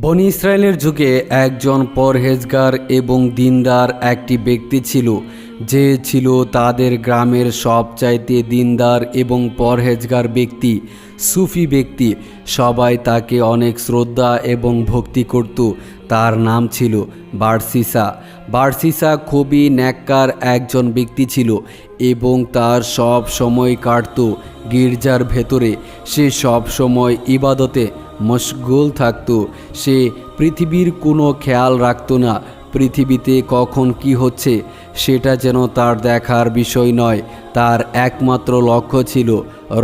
বনি ইসরায়েলের যুগে একজন পরহেজগার এবং দিনদার একটি ব্যক্তি ছিল। যে ছিল তাদের গ্রামের সবচাইতে দিনদার এবং পরহেজগার ব্যক্তি, সুফি ব্যক্তি। সবাই তাকে অনেক শ্রদ্ধা এবং ভক্তি করত। তার নাম ছিল বার্সিসা। বার্সিসা খুবই ন্যাক্কার একজন ব্যক্তি ছিল এবং তার সব সময় কাটত গির্জার ভেতরে। সে সব সময় ইবাদতে মশগুল থাকতো। সে পৃথিবীর কোনো খেয়াল রাখতো না, পৃথিবীতে কখন কি হচ্ছে, সেটা যেন তার দেখার বিষয় নয়। তার একমাত্র লক্ষ্য ছিল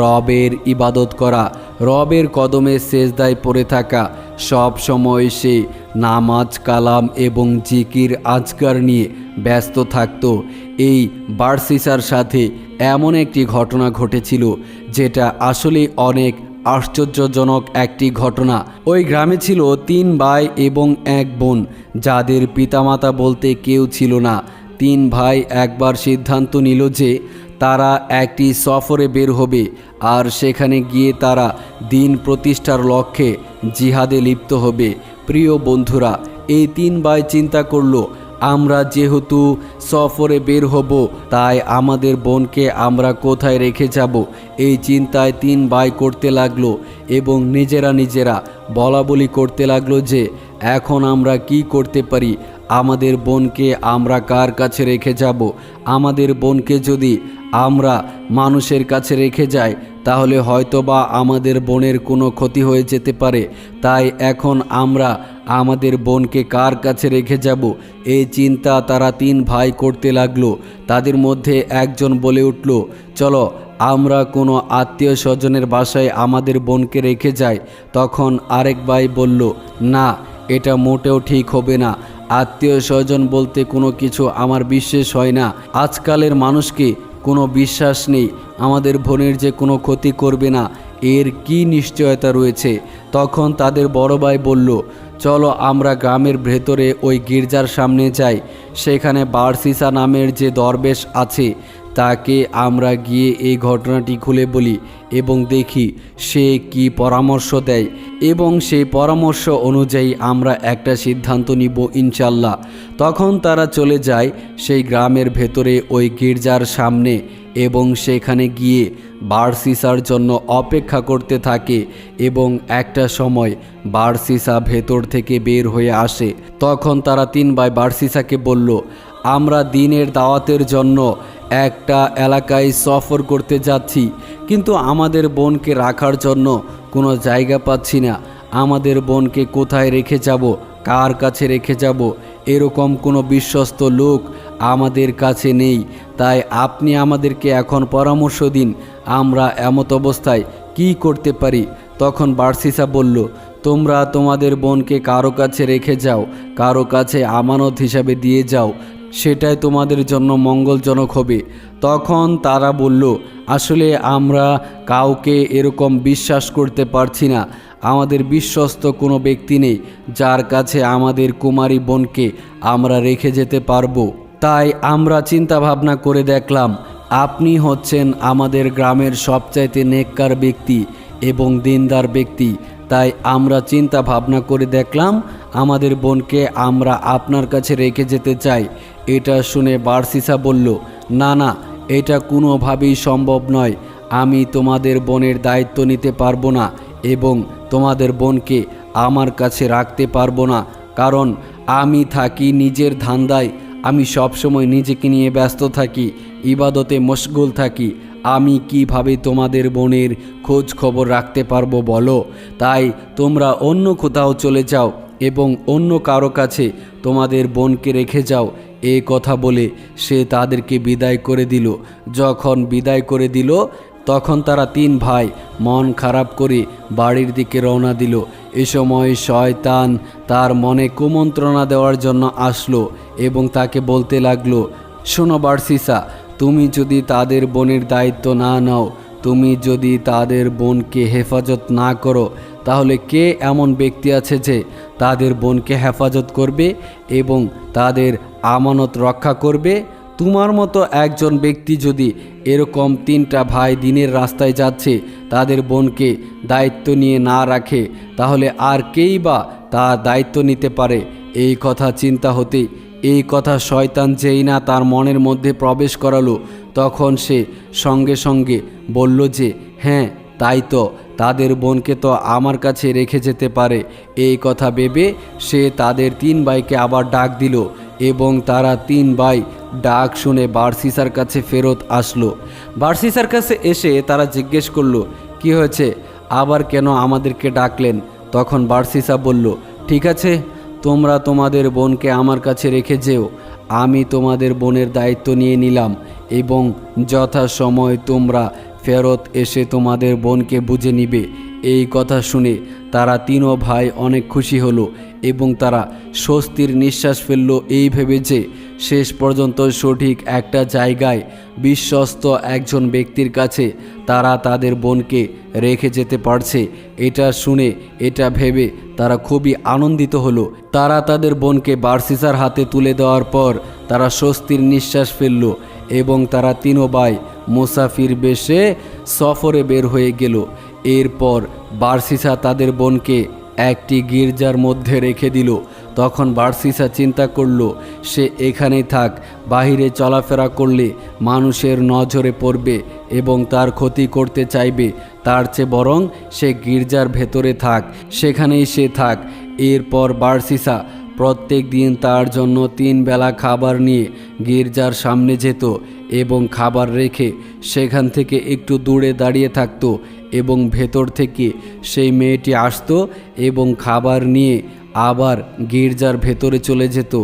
রবের ইবাদত করা, রবের কদমে সেজদায় পড়ে থাকা। সব সময় সে নামাজ, কালাম এবং জিকির আজকার নিয়ে ব্যস্ত থাকত। এই বার্সিসার সাথে এমন একটি ঘটনা ঘটেছিল, যেটা আসলে অনেক আশ্চর্যজনক একটি ঘটনা। ওই গ্রামে ছিল তিন ভাই এবং এক বোন, যাদের পিতামাতা বলতে কেউ ছিল না। তিন ভাই একবার সিদ্ধান্ত নিল যে তারা একটি সফরে বের হবে আর সেখানে গিয়ে তারা দিন প্রতিষ্ঠার লক্ষ্যে জিহাদে লিপ্ত হবে। প্রিয় বন্ধুরা, এই তিন ভাই চিন্তা করল আমরা যেহেতু সফরে বের হব, তাই আমাদের বোনকে আমরা কোথায় রেখে যাব? এই চিন্তায় তিন ভাই করতে লাগল এবং নিজেরা নিজেরা বলা বলি করতে লাগল যে, এখন আমরা কি করতে পারি? আমাদের বোনকে আমরা কার কাছে রেখে যাব? আমাদের বোনকে যদি আমরা মানুষের কাছে রেখে যাই, তাহলে হয়তোবা আমাদের বোনের কোনো ক্ষতি হয়ে যেতে পারে। তাই এখন আমরা আমাদের বোনকে কার কাছে রেখে যাব? এই চিন্তা তারা তিন ভাই করতে লাগল। তাদের মধ্যে একজন বলে উঠল, চলো, আমরা কোনো আত্মীয় স্বজনের বাসায় আমাদের বোনকে রেখে যাই। তখন আরেক ভাই বলল, না, এটা মোটেও ঠিক হবে না। আত্মীয় স্বজন বলতে কোনো কিছু আমার বিশ্বাস হয় না। আজকালের মানুষকে কোনো বিশ্বাস নেই। আমাদের বোনের যে কোনো ক্ষতি করবে না। এর কি নিশ্চয়তা রয়েছে? তখন তাদের বড় ভাই বলল, চলো আমরা গ্রামের ভেতরে ওই গির্জার সামনে যাই। সেখানে বারসিসা নামের যে দরবেশ আছে তাকে আমরা গিয়ে এই ঘটনাটি খুলে বলি এবং দেখি সে কি পরামর্শ দেয় এবং সেই পরামর্শ অনুযায়ী আমরা একটা সিদ্ধান্ত নিব ইনশাল্লাহ তখন তারা চলে যায় সেই গ্রামের ভেতরে ওই গির্জার সামনে এবং সেখানে গিয়ে বার্সিসার জন্য অপেক্ষা করতে থাকে এবং একটা সময় বার্সিসা ভেতর থেকে বের হয়ে আসে। তখন তারা তিন ভাই বার্সিসাকে বলল, আমরা দিনের দাওয়াতের জন্য একটা এলাকায় সফর করতে যাচ্ছি, কিন্তু আমাদের বোনকে রাখার জন্য কোনো জায়গা পাচ্ছি না। আমাদের বোনকে কোথায় রেখে যাব, কার কাছে রেখে যাব, এরকম কোনো বিশ্বস্ত লোক আমাদের কাছে নেই। তাই আপনি আমাদেরকে এখন পরামর্শ দিন, আমরা এমত অবস্থায় কি করতে পারি? তখন বার্সিসা বলল, তোমরা তোমাদের বোনকে কারও কাছে রেখে যাও, কারও কাছে আমানত হিসাবে দিয়ে যাও সেটাই তোমাদের জন্য মঙ্গলজনক হবে। তখন তারা বলল, আসলে আমরা কাউকে এরকম বিশ্বাস করতে পারছি না। আমাদের বিশ্বস্ত কোনো ব্যক্তি নেই, যার কাছে আমাদের কুমারী বোনকে আমরা রেখে যেতে পারব। তাই আমরা চিন্তা ভাবনা করে দেখলাম, আপনি হচ্ছেন আমাদের গ্রামের সবচাইতে নেককার ব্যক্তি এবং দিনদার ব্যক্তি। তাই আমরা চিন্তা ভাবনা করে দেখলাম, আমাদের বোনকে আমরা আপনার কাছে রেখে যেতে চাই এটা শুনে বার্সিসা বলল, না না, এটা কোনোভাবেই সম্ভব নয়। আমি তোমাদের বোনের দায়িত্ব নিতে পারব না এবং তোমাদের বোনকে আমার কাছে রাখতে পারব না। কারণ আমি থাকি নিজের ধান্দায়। আমি সবসময় নিজেকে নিয়ে ব্যস্ত থাকি, ইবাদতে মশগুল থাকি। আমি কীভাবে তোমাদের বোনের খোঁজ খবর রাখতে পারব বলো? তাই তোমরা অন্য কোথাও চলে যাও এবং অন্য কারও কাছে তোমাদের বোনকে রেখে যাও। এ কথা বলে সে তাদেরকে বিদায় করে দিল। যখন বিদায় করে দিল, তখন তারা তিন ভাই মন খারাপ করে বাড়ির দিকে রওনা দিল। এ সময় শয়তান তার মনে কুমন্ত্রণা দেওয়ার জন্য আসলো এবং তাকে বলতে লাগল, শোনো বার্সিসা, তুমি যদি তাদের বোনের দায়িত্ব না নাও, তুমি যদি তাদের বোনকে হেফাজত না করো, তাহলে কে এমন ব্যক্তি আছে যে তাদের বোনকে হেফাজত করবে এবং তাদের আমানত রক্ষা করবে। তোমার মতো একজন ব্যক্তি যদি এরকম তিনটা ভাই দিনের রাস্তায় যাচ্ছে, তাদের বোনকে দায়িত্ব নিয়ে না রাখে, তাহলে আর কেই বা তার দায়িত্ব নিতে পারে? এই কথা চিন্তা হতে, এই কথা শয়তান যেই না তার মনের মধ্যে প্রবেশ করালো, তখন সে সঙ্গে সঙ্গে বলল যে হ্যাঁ তাই তো, তাদের বোনকে তো আমার কাছে রেখে যেতে পারে। এই কথা ভেবে সে তাদের তিন ভাইকে আবার ডাক দিল। এবং তারা তিন ভাই ডাক শুনে বার্সিসার কাছে ফেরত আসলো। বার্সিসার কাছে এসে তারা জিজ্ঞেস করল, কি হয়েছে? আবার কেন আমাদেরকে ডাকলেন? তখন বার্সিসা বলল, ঠিক আছে, তোমরা তোমাদের বোনকে আমার কাছে রেখে যেও। আমি তোমাদের বোনের দায়িত্ব নিয়ে নিলাম এবং যথাসময় তোমরা ফেরত এসে তোমাদের বোনকে বুঝে নিবে। এই কথা শুনে তারা তিনও ভাই অনেক খুশি হলো এবং তারা স্বস্তির নিঃশ্বাস ফেলল এই ভেবে যে শেষ পর্যন্ত সঠিক একটা জায়গায় বিশ্বস্ত একজন ব্যক্তির কাছে তারা তাদের বোনকে রেখে যেতে পারছে। এটা শুনে, এটা ভেবে তারা খুবই আনন্দিত হলো। তারা তাদের বোনকে বার্সিসার হাতে তুলে দেওয়ার পর তারা স্বস্তির নিঃশ্বাস ফেলল এবং তারা তিনও ভাই মুসাফির বেশে সফরে বের হয়ে গেল। এরপর বার্সিসা তাদের বোনকে একটি গির্জার মধ্যে রেখে দিল। তখন বার্সিসা চিন্তা করল, সে এখানেই থাক, বাহিরে চলাফেরা করলে মানুষের নজরে পড়বে এবং তার ক্ষতি করতে চাইবে। তার চেয়ে বরং সে গির্জার ভেতরে থাক, সেখানেই সে থাক। এরপর বার্সিসা প্রত্যেক দিন তার জন্য তিন বেলা খাবার নিয়ে গির্জার সামনে যেত এবং খাবার রেখে সেখান থেকে একটু দূরে দাঁড়িয়ে থাকত এবং ভেতর থেকে সেই মেয়েটি আসতো এবং খাবার নিয়ে আবার গির্জার ভেতরে চলে যেত।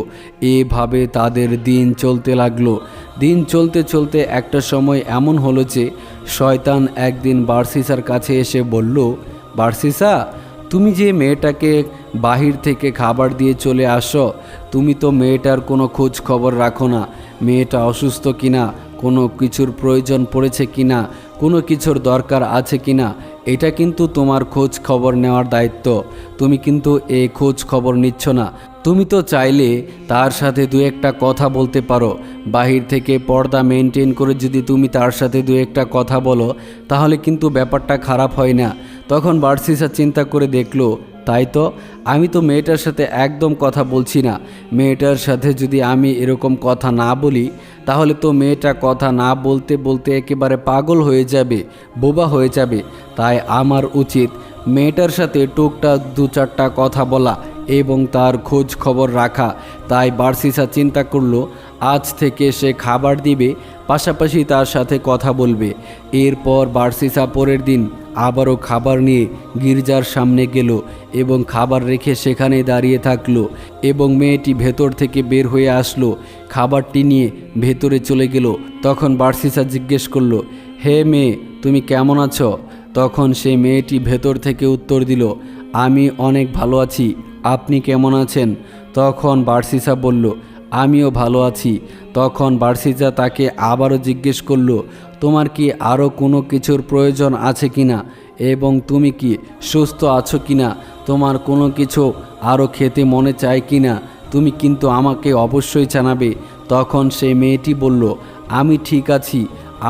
এভাবে তাদের দিন চলতে লাগল। দিন চলতে চলতে একটা সময় এমন হলো যে শয়তান একদিন বার্সিসার কাছে এসে বলল, বার্সিসা তুমি যে মেয়েটাকে বাহির থেকে খাবার দিয়ে চলে আসো, তুমি তো মেয়েটার কোনো খোঁজ খবর রাখো না। মেয়েটা অসুস্থ কিনা, কোনো কিছুর প্রয়োজন পড়েছে কিনা, কোনো কিছুর দরকার আছে কিনা, এটা কিন্তু তোমার খোঁজ খবর নেওয়ার দায়িত্ব। তুমি কিন্তু এই খোঁজ খবর নিচ্ছ না। তুমি তো চাইলে তার সাথে দু একটা কথা বলতে পারো। বাহির থেকে পর্দা মেনটেন করে যদি তুমি তার সাথে দু একটা কথা বলো, তাহলে কিন্তু ব্যাপারটা খারাপ হয় না। তখন বার্সিসা চিন্তা করে দেখল, তাই তো, আমি তো মেয়েটার সাথে একদম কথা বলছি না। মেয়েটার সাথে যদি আমি এরকম কথা না বলি, তাহলে তো মেয়েটা কথা না বলতে বলতে একেবারে পাগল হয়ে যাবে, বোবা হয়ে যাবে। তাই আমার উচিত মেয়েটার সাথে টুকটাক দু চারটা কথা বলা এবং তার খোঁজ খবর রাখা। তাই বার্সিসা চিন্তা করল, আজ থেকে সে খাবার দিবে, পাশাপাশি তার সাথে কথা বলবে। এরপর বার্সিসা পরের দিন আবারও খাবার নিয়ে গির্জার সামনে গেল এবং খাবার রেখে সেখানে দাঁড়িয়ে থাকল এবং মেয়েটি ভেতর থেকে বের হয়ে আসলো। খাবারটি নিয়ে ভেতরে চলে গেল। তখন বার্সিসা জিজ্ঞেস করল, হে মেয়ে, তুমি কেমন আছো? তখন সে মেয়েটি ভেতর থেকে উত্তর দিল, আমি অনেক ভালো আছি। আপনি কেমন আছেন? তখন বার্সিসা বলল আমিও ভালো আছি। তখন বার্সিসা তাকে আবারও জিজ্ঞেস করল, তোমার কি আরও কোনো কিছুর প্রয়োজন আছে কি না? এবং তুমি কি সুস্থ আছো কি না? তোমার কোনো কিছু আরও খেতে মনে চায় কি না? তুমি কিন্তু আমাকে অবশ্যই জানাবে। তখন সে মেয়েটি বলল, আমি ঠিক আছি,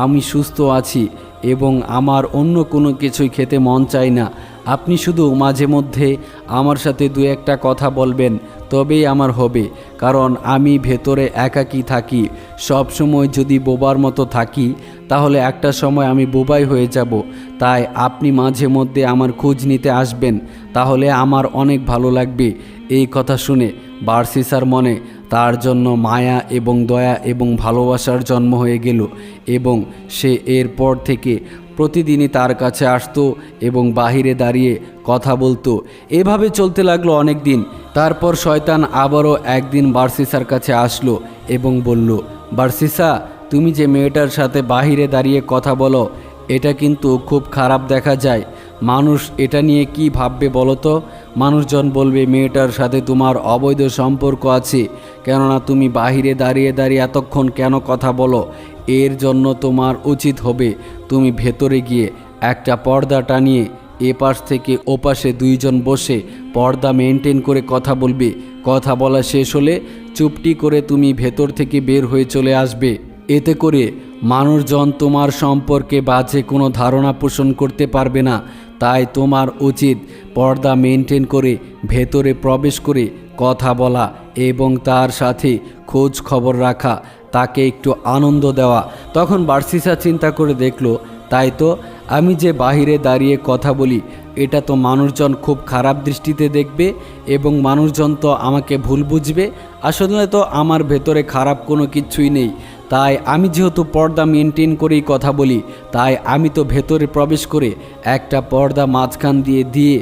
আমি সুস্থ আছি এবং আমার অন্য কোনো কিছুই খেতে মন চায় না। আপনি শুধু মাঝে মধ্যে আমার সাথে দু একটা কথা বলবেন, তবেই আমার হবে। কারণ আমি ভেতরে একাকী থাকি। সব সময় যদি বোবার মতো থাকি, তাহলে একটা সময় আমি বোবাই হয়ে যাব। তাই আপনি মাঝে মধ্যে আমার খোঁজ নিতে আসবেন, তাহলে আমার অনেক ভালো লাগবে। এই কথা শুনে বার্সিসার মনে তার জন্য মায়া এবং দয়া এবং ভালোবাসার জন্ম হয়ে গেল এবং সে এরপর থেকে প্রতিদিনই তার কাছে আসতো এবং বাহিরে দাঁড়িয়ে কথা বলতো। এভাবে চলতে লাগল অনেক দিন তারপর শয়তান আবারও একদিন বার্সিসার কাছে আসলো এবং বলল, বার্সিসা, তুমি যে মেয়েটার সাথে বাহিরে দাঁড়িয়ে কথা বলো, এটা কিন্তু খুব খারাপ দেখা যায়। মানুষ এটা নিয়ে কি ভাববে বলো তো? মানুষজন বলবে, মেয়েটার সাথে তোমার অবৈধ সম্পর্ক আছে। কেননা তুমি বাহিরে দাঁড়িয়ে দাঁড়িয়ে এতক্ষণ কেন কথা বলো? এর জন্য তোমার উচিত হবে তুমি ভেতরে গিয়ে একটা পর্দা টানিয়ে এপাশ থেকে ওপাশে দুইজন বসে পর্দা মেনটেন করে কথা বলবে। কথা বলা শেষ হলে চুপটি করে তুমি ভেতর থেকে বের হয়ে চলে আসবে। এতে করে মানুষজন তোমার সম্পর্কে বাজে কোনো ধারণা পোষণ করতে পারবে না। তাই তোমার উচিত পর্দা মেনটেন করে ভেতরে প্রবেশ করে কথা বলা এবং তার সাথে খোঁজ খবর রাখা। তাকে একটু আনন্দ দেওয়া। তখন বার্সিসা চিন্তা করে দেখল, তাই তো, আমি যে বাহিরে দাঁড়িয়ে কথা বলি, এটা তো মানুষজন খুব খারাপ দৃষ্টিতে দেখবে এবং মানুষজন তো আমাকে ভুল বুঝবে। আসলে তো আমার ভেতরে খারাপ কোনো কিছুই নেই। তাই আমি যেহেতু পর্দা মেনটেন করেই কথা বলি, তাই আমি তো ভেতরে প্রবেশ করে একটা পর্দা মাঝখান দিয়ে দিয়ে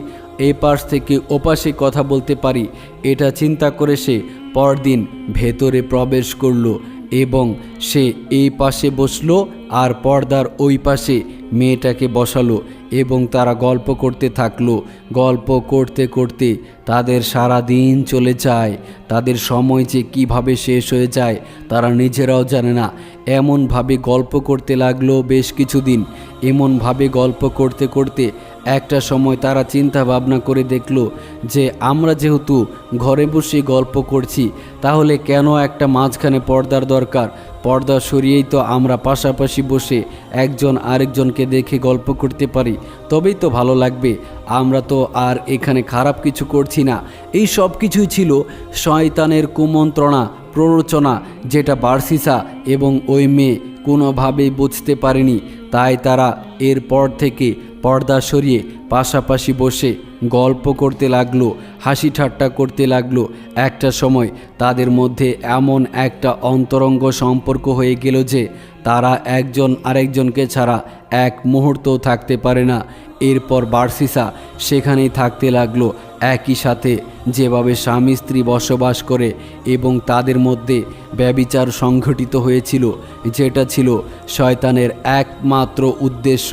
এই পাশ থেকে ওপাশে কথা বলতে পারি। এটা চিন্তা করে সে পরদিন ভেতরে প্রবেশ করল এবং সে এই পাশে বসল আর পর্দার ওই পাশে মেয়েটাকে বসালো এবং তারা গল্প করতে থাকল। গল্প করতে করতে তাদের সারা দিন চলে যায়। তাদের সময় যে কীভাবে শেষ হয়ে যায় তারা নিজেরাও জানে না। এমনভাবে গল্প করতে লাগল বেশ কিছুদিন। এমনভাবে গল্প করতে করতে একটা সময় তারা চিন্তা ভাবনা করে দেখল যে আমরা যেহেতু ঘরে বসে গল্প করছি, তাহলে কেন একটা মাঝখানে পর্দার দরকার? পর্দা সরিয়েই তো আমরা পাশাপাশি বসে একজন আরেকজনকে দেখে গল্প করতে পারি। তবেই তো ভালো লাগবে। আমরা তো আর এখানে খারাপ কিছু করছি না। এই সব কিছুই ছিল শয়তানের কুমন্ত্রণা, প্ররোচনা, যেটা বার্সিসা এবং ওই মেয়ে কোনোভাবেই বুঝতে পারেনি। তাই তারা এরপর থেকে পর্দা সরিয়ে পাশাপাশি বসে গল্প করতে লাগল, হাসি ঠাট্টা করতে লাগল। একটা সময় তাদের মধ্যে এমন একটা অন্তরঙ্গ সম্পর্ক হয়ে গেল যে তারা একজন আরেকজনকে ছাড়া এক মুহূর্তও থাকতে পারে না। এরপর বার্সিসা সেখানেই থাকতে লাগল, একই সাথে যেভাবে স্বামী স্ত্রী বসবাস করে এবং তাদের মধ্যে ব্যবিচার সংঘটিত হয়েছিল, যেটা ছিল শয়তানের একমাত্র উদ্দেশ্য।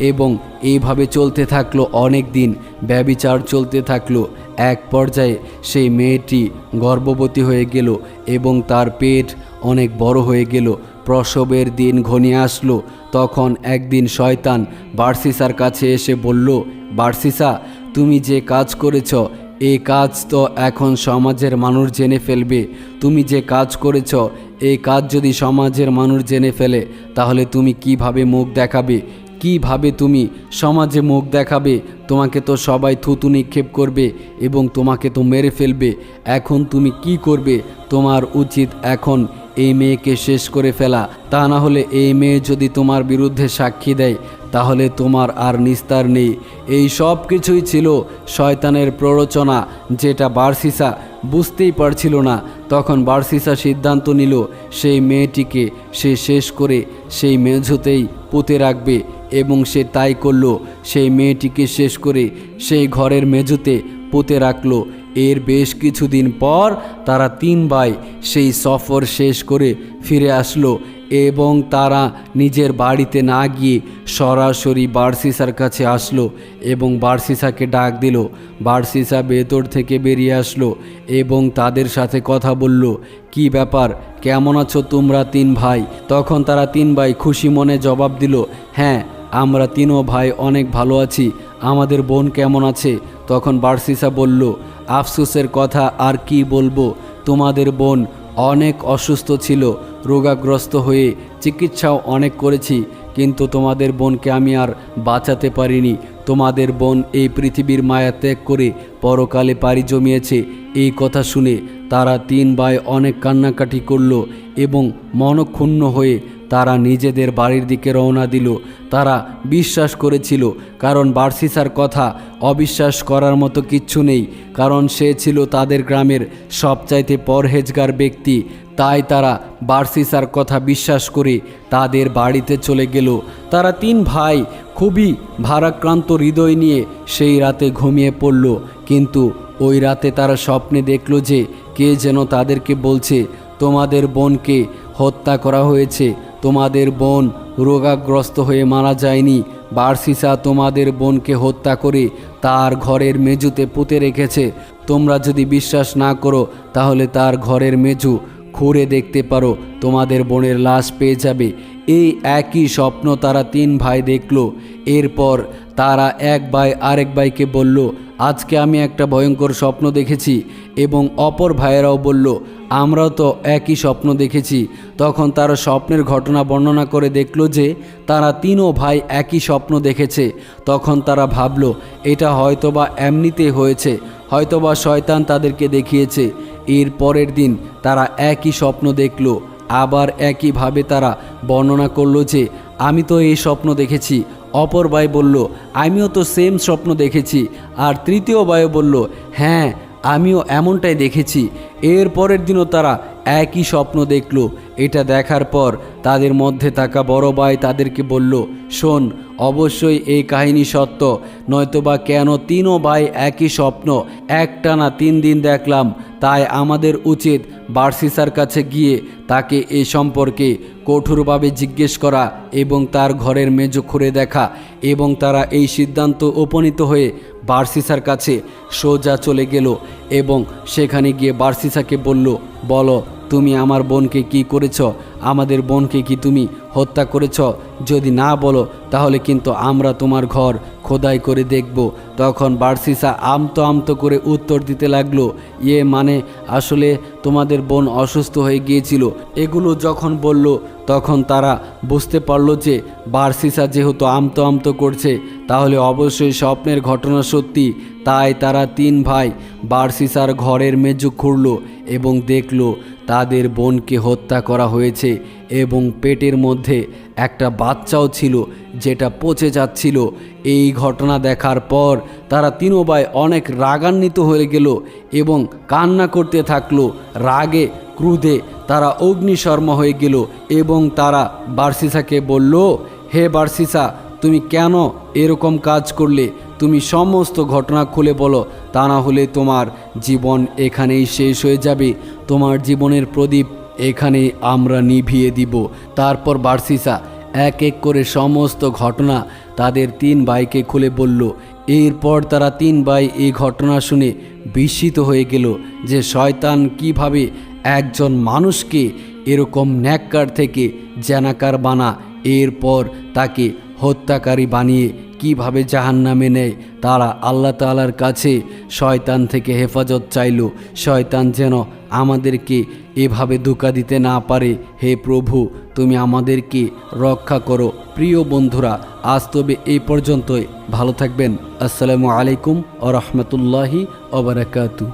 এবং এইভাবে চলতে থাকল অনেক দিন, ব্যবিচার চলতে থাকল। এক পর্যায়ে সেই মেয়েটি গর্ভবতী হয়ে গেল এবং তার পেট অনেক বড় হয়ে গেল। প্রসবের দিন ঘনিয়ে আসলো। তখন একদিন শয়তান বার্সিসার কাছে এসে বলল, বার্সিসা, তুমি যে কাজ করেছ এই কাজ তো এখন সমাজের মানুষ জেনে ফেলবে। তুমি যে কাজ করেছ এই কাজ যদি সমাজের মানুষ জেনে ফেলে, তাহলে তুমি কীভাবে মুখ দেখাবে? কীভাবে তুমি সমাজে মুখ দেখাবে? তোমাকে তো সবাই থুতু নিক্ষেপ করবে এবং তোমাকে তো মেরে ফেলবে। এখন তুমি কি করবে? তোমার উচিত এখন এই মেয়েকে শেষ করে ফেলা। তা না হলে এই মেয়ে যদি তোমার বিরুদ্ধে সাক্ষী দেয়, তাহলে তোমার আর নিস্তার নেই। এই সব কিছুই ছিল শয়তানের প্ররোচনা, যেটা বার্সিসা বুঝতেই পারছিল না। তখন বার্সিসা সিদ্ধান্ত নিল, সেই মেয়েটিকে সে শেষ করে সেই মেঝোতেই পুঁতে রাখবে। এবং সে তাই করল। সেই মেয়েটিকে শেষ করে সেই ঘরের মেঝোতে পুঁতে রাখল। এর বেশ কিছুদিন পর তারা তিন ভাই সেই সফর শেষ করে ফিরে আসলো এবং তারা নিজের বাড়িতে না গিয়ে সরাসরি বার্সিসার কাছে আসলো এবং বার্সিসাকে ডাক দিল। বার্সিসা ভেতর থেকে বেরিয়ে আসলো এবং তাদের সাথে কথা বলল, কি ব্যাপার? কেমন আছো তোমরা তিন ভাই? তখন তারা তিন ভাই খুশি মনে জবাব দিল হ্যাঁ আমরা তিনও ভাই অনেক ভালো আছি, আমাদের বোন কেমন আছে? তখন বার্সিসা বলল, আফসোসের কথা আর কি বলব? তোমাদের বোন অনেক অসুস্থ ছিল, রোগাগ্রস্ত হয়ে চিকিৎসাও অনেক করেছি, কিন্তু তোমাদের বোনকে আমি আর বাঁচাতে পারিনি। তোমাদের বোন এই পৃথিবীর মায়া ত্যাগ করে পরকালে পাড়ি জমিয়েছে। এই কথা শুনে তারা তিন ভাই অনেক কান্নাকাটি করল এবং মনক্ষুণ্ণ হয়ে তারা নিজেদের বাড়ির দিকে রওনা দিল। তারা বিশ্বাস করেছিল, কারণ বার্সিসার কথা অবিশ্বাস করার মতো কিচ্ছু নেই, কারণ সে ছিল তাদের গ্রামের সবচাইতে পরহেজগার ব্যক্তি। তাই তারা বার্সিসার কথা বিশ্বাস করে তাদের বাড়িতে চলে গেল। তারা তিন ভাই খুবই ভারাক্রান্ত হৃদয় নিয়ে সেই রাতে ঘুমিয়ে পড়ল, কিন্তু ওই রাতে তারা স্বপ্নে দেখল যে কে যেন তাদেরকে বলছে, তোমাদের বোনকে হত্যা করা হয়েছে তোমাদের বোন রোগাগ্রস্ত হয়ে মারা যায়নি। বার্সিসা তোমাদের বোনকে হত্যা করে তার ঘরের মেজুতে পুঁতে রেখেছে। তোমরা যদি বিশ্বাস না করো, তাহলে তার ঘরের মেজু খুঁড়ে দেখতে পারো, তোমাদের বোনের লাশ পেয়ে যাবে। এই একই স্বপ্ন তারা তিন ভাই দেখল। এরপর তারা এক ভাই আরেক ভাইকে বলল, আজকে আমি একটা ভয়ঙ্কর স্বপ্ন দেখেছি। এবং অপর ভাইয়েরাও বলল আমরাও তো একই স্বপ্ন দেখেছি। তখন তারা স্বপ্নের ঘটনা বর্ণনা করে দেখল যে, তারা তিনও ভাই একই স্বপ্ন দেখেছে। তখন তারা ভাবল, এটা হয়তোবা এমনিতে হয়েছে, হয়তোবা শয়তান তাদেরকে দেখিয়েছে। এর পরের দিন তারা একই স্বপ্ন দেখল, আবার একইভাবে তারা বর্ণনা করল যে, আমি তো এই স্বপ্ন দেখেছি। অপর ভাই বলল, আমিও তো সেম স্বপ্ন দেখেছি। আর তৃতীয় ভাইও বলল হ্যাঁ আমিও এমনটাই দেখেছি। এর পরের দিনও তারা একই স্বপ্ন দেখল। এটা দেখার পর তাদের মধ্যে থাকা বড় ভাই তাদেরকে বলল, শোন, অবশ্যই এই কাহিনী সত্য। নয়তোবা কেন তিনও ভাই একই স্বপ্ন? একটানা তিন দিন দেখলাম, তাই আমাদের উচিত বার্সিসার কাছে গিয়ে তাকে এ সম্পর্কে কঠোরভাবে জিজ্ঞেস করা এবং তার ঘরের মেজো খুঁড়ে দেখা এবং তারা এই সিদ্ধান্ত উপনীত হয়ে বার্সিসার কাছে সোজা চলে গেল এবং সেখানে গিয়ে বার্সিসাকে বলল, বলো, তুমি আমার বোনকে কি করেছ? আমাদের বোনকে কি তুমি হত্যা করেছ? যদি না বলো, তাহলে কিন্তু আমরা তোমার ঘর খোদাই করে দেখব। তখন বার্সিসা আমতো আমতো করে উত্তর দিতে লাগল। ইয়ে মানে আসলে তোমাদের বোন অসুস্থ হয়ে গিয়েছিল। এগুলো যখন বলল, তখন তারা বুঝতে পারল যে বার্সিসা যেহেতু আমতো আমতো করছে, তাহলে অবশ্যই স্বপ্নের ঘটনা সত্যি। তাই তারা তিন ভাই বার্সিসার ঘরের মেজু খুঁড়ল এবং দেখল তাদের বোনকে হত্যা করা হয়েছে এবং পেটের মধ্যে একটা বাচ্চাও ছিল যেটা পচে যাচ্ছিল। এই ঘটনা দেখার পর তারা তিনও ভাই অনেক রাগান্বিত হয়ে গেল এবং কান্না করতে থাকল। রাগে, ক্রুধে তারা অগ্নিশর্ম হয়ে গেল এবং তারা বার্সিসাকে বলল, হে বার্সিসা, তুমি কেন এরকম কাজ করলে? তুমি সমস্ত ঘটনা খুলে বলো, তা না হলে তোমার জীবন এখানেই শেষ হয়ে যাবে। তোমার জীবনের প্রদীপ এখানেই আমরা নিভিয়ে দিব। তারপর বার্সিসা এক এক করে সমস্ত ঘটনা তাদের তিন ভাইকে খুলে বলল। এরপর তারা তিন ভাই এই ঘটনা শুনে বিস্মিত হয়ে গেল যে শয়তান কীভাবে একজন মানুষকে এরকম ন্যাক্কার থেকে জ্যানাকার বানা। এরপর তাকে হত্যাকারী বানিয়ে কীভাবে জাহান্নামে নেয়, তারা আল্লাহ তালার কাছে শয়তান থেকে হেফাজত চাইল। শয়তান যেন আমাদেরকে এভাবে ধোকা দিতে না পারে। হে প্রভু, তুমি আমাদেরকে রক্ষা করো। প্রিয় বন্ধুরা, আজ তবে এই পর্যন্তই। ভালো থাকবেন। আসসালামু আলাইকুম ও রহমতুল্লাহি ওবরাকাতু